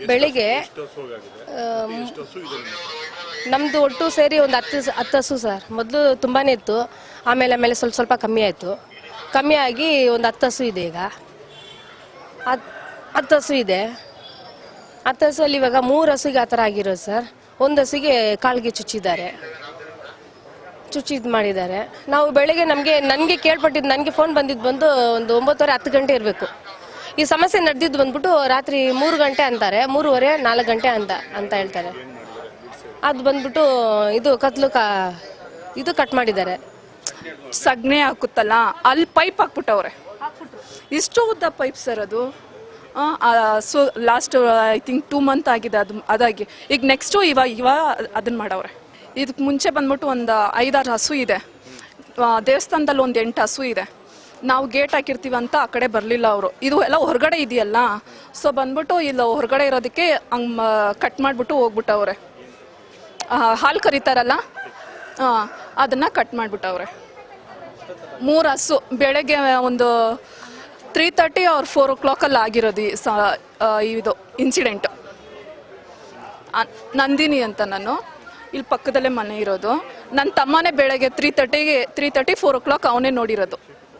ಬೆಳಿಗ್ಗೆ ಎಷ್ಟು ಹಸು ಹೋಗಾಗಿದೆ? ಆಮ್, ಎಷ್ಟು ಹಸು ಇದೆ ನಿಮ್ಮ ಹತ್ರ? ನಮ್ದು ಒಟ್ಟು ಸೇರಿ ಒಂದು ಹತ್ತು ಹತ್ತು ಹಸು ಸರ್. ಮೊದಲು ತುಂಬಾ ಇತ್ತು. ಆಮೇಲೆ ಆಮೇಲೆ ಸ್ವಲ್ಪ ಸ್ವಲ್ಪ ಕಮ್ಮಿ ಆಯಿತು. ಕಮ್ಮಿ ಆಗಿ ಒಂದು ಹತ್ತು ಹಸು ಇದೆ ಈಗ. ಹತ್ತು ಹತ್ತು ಹಸು ಇದೆ. ಹತ್ತು ಹಸುವಲ್ಲಿ ಇವಾಗ ಮೂರು ಹಸುಗೆ ಆ ಥರ ಆಗಿರೋದು ಸರ್. ಒಂದು ಹಸುಗೆ ಕಾಳಿಗೆ ಚುಚ್ಚಿದ್ದಾರೆ. ಚುಚ್ಚಿದ್ ಮಾಡಿದ್ದಾರೆ. ನಾವು ಬೆಳಗ್ಗೆ ನಮಗೆ ನನಗೆ ಕೇಳ್ಪಟ್ಟಿದ್ದು ನನಗೆ ಫೋನ್ ಬಂದಿದ್ದು ಬಂದು ಒಂದು ಒಂಬತ್ತುವರೆ ಹತ್ತು ಗಂಟೆ ಇರಬೇಕು. ಈ ಸಮಸ್ಯೆ ನಡೆದಿದ್ದು ಬಂದ್ಬಿಟ್ಟು ರಾತ್ರಿ ಮೂರು ಗಂಟೆ ಅಂತಾರೆ, ಮೂರುವರೆ, ನಾಲ್ಕು ಗಂಟೆ ಅಂತ ಅಂತ ಹೇಳ್ತಾರೆ. ಅದು ಬಂದ್ಬಿಟ್ಟು ಇದು ಕತ್ಲು ಕಾ, ಇದು ಕಟ್ ಮಾಡಿದ್ದಾರೆ. ಸಗ್ನೆ ಹಾಕುತ್ತಲ್ಲ, ಅಲ್ಲಿ ಪೈಪ್ ಹಾಕ್ಬಿಟ್ಟವ್ರೆ. ಇಷ್ಟು ಉದ್ದ ಪೈಪ್ ಸರ್ ಅದು so last I think two month ಆಗಿದೆ ಅದು, ಅದಾಗಿ. ಈಗ ನೆಕ್ಸ್ಟು ಇವಾಗ ಇವಾಗ ಅದನ್ನ ಮಾಡವ್ರೆ. ಇದಕ್ಕೆ ಮುಂಚೆ ಬಂದ್ಬಿಟ್ಟು ಒಂದು ಐದಾರು ಹಸು ಇದೆ. ದೇವಸ್ಥಾನದಲ್ಲಿ ಒಂದು ಎಂಟು ಹಸು ಇದೆ. ನಾವು ಗೇಟ್ ಹಾಕಿರ್ತೀವಿ ಅಂತ ಆ ಕಡೆ ಬರಲಿಲ್ಲ ಅವರು. ಇದು ಎಲ್ಲ ಹೊರಗಡೆ ಇದೆಯಲ್ಲ? ಸೊ ಬಂದ್ಬಿಟ್ಟು ಇಲ್ಲ, ಹೊರಗಡೆ ಇರೋದಕ್ಕೆ ಹಂಗೆ ಕಟ್ ಮಾಡಿಬಿಟ್ಟು ಹೋಗ್ಬಿಟ್ಟವ್ರೆ. ಹಾಲು ಕರೀತಾರಲ್ಲ? ಹಾಂ ಅದನ್ನು ಕಟ್ ಮಾಡಿಬಿಟ್ಟವ್ರೆ. ಮೂರು ಹಸು. ಬೆಳಗ್ಗೆ ಒಂದು ತ್ರೀ ತರ್ಟಿ ಅವ್ರ ಫೋರ್ ಓ ಕ್ಲಾಕಲ್ಲಿ ಆಗಿರೋದು ಈ ಸ ಇದು ಇನ್ಸಿಡೆಂಟು ನಂದಿನಿ ಅಂತ ನಾನು. ಇಲ್ಲಿ ಪಕ್ಕದಲ್ಲೇ ಮನೆ ಇರೋದು. ನನ್ನ ತಮ್ಮನೇ ಬೆಳಗ್ಗೆ ತ್ರೀ ತರ್ಟಿಗೆ three thirty four o'clock ಅವನೇ ನೋಡಿರೋದು.